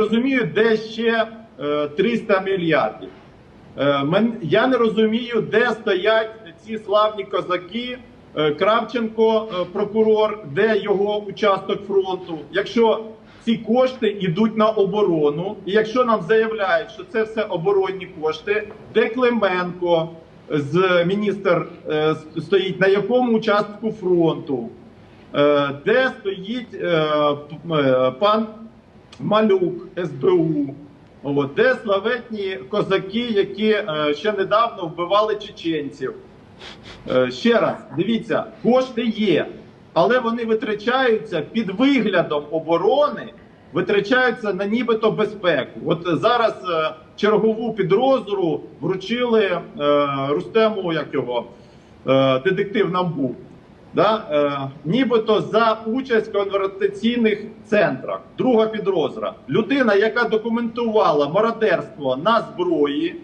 розумію, де ще е, 300 мільярдів. Е, Я не розумію, де стоять ці славні козаки. Е, Кравченко, е, прокурор, де його участок фронту. Якщо ці кошти йдуть на оборону, і якщо нам заявляють, що це все оборонні кошти, де Клименко з міністр е, стоїть на якому участку фронту, Е, де стоїть е, е, пан Малюк СБУ, От, де славетні козаки, які е, ще недавно вбивали чеченців. Е, ще раз, дивіться, кошти є, але вони витрачаються під виглядом оборони, витрачаються на нібито безпеку. От зараз е, чергову підрозділу вручили е, Рустему, як його, е, детектив НАБУ. Да? Е, нібито за участь в конвертаційних центрах. Друга підозра. Людина, яка документувала мародерство на зброї е,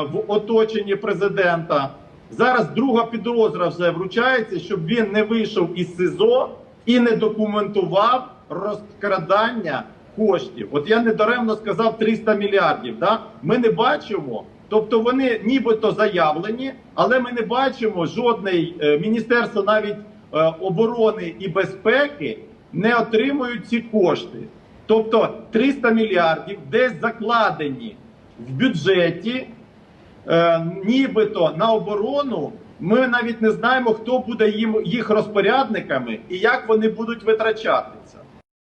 в оточенні президента. Зараз друга підозра вже вручається, щоб він не вийшов із СИЗО і не документував розкрадання коштів. От я недаремно сказав 300 мільярдів. Да? Ми не бачимо. Тобто вони нібито заявлені, але ми не бачимо жодної е, міністерство навіть е, оборони і безпеки не отримують ці кошти. Тобто 300 мільярдів десь закладені в бюджеті, е, нібито на оборону. Ми навіть не знаємо, хто буде їм їх розпорядниками і як вони будуть витрачати.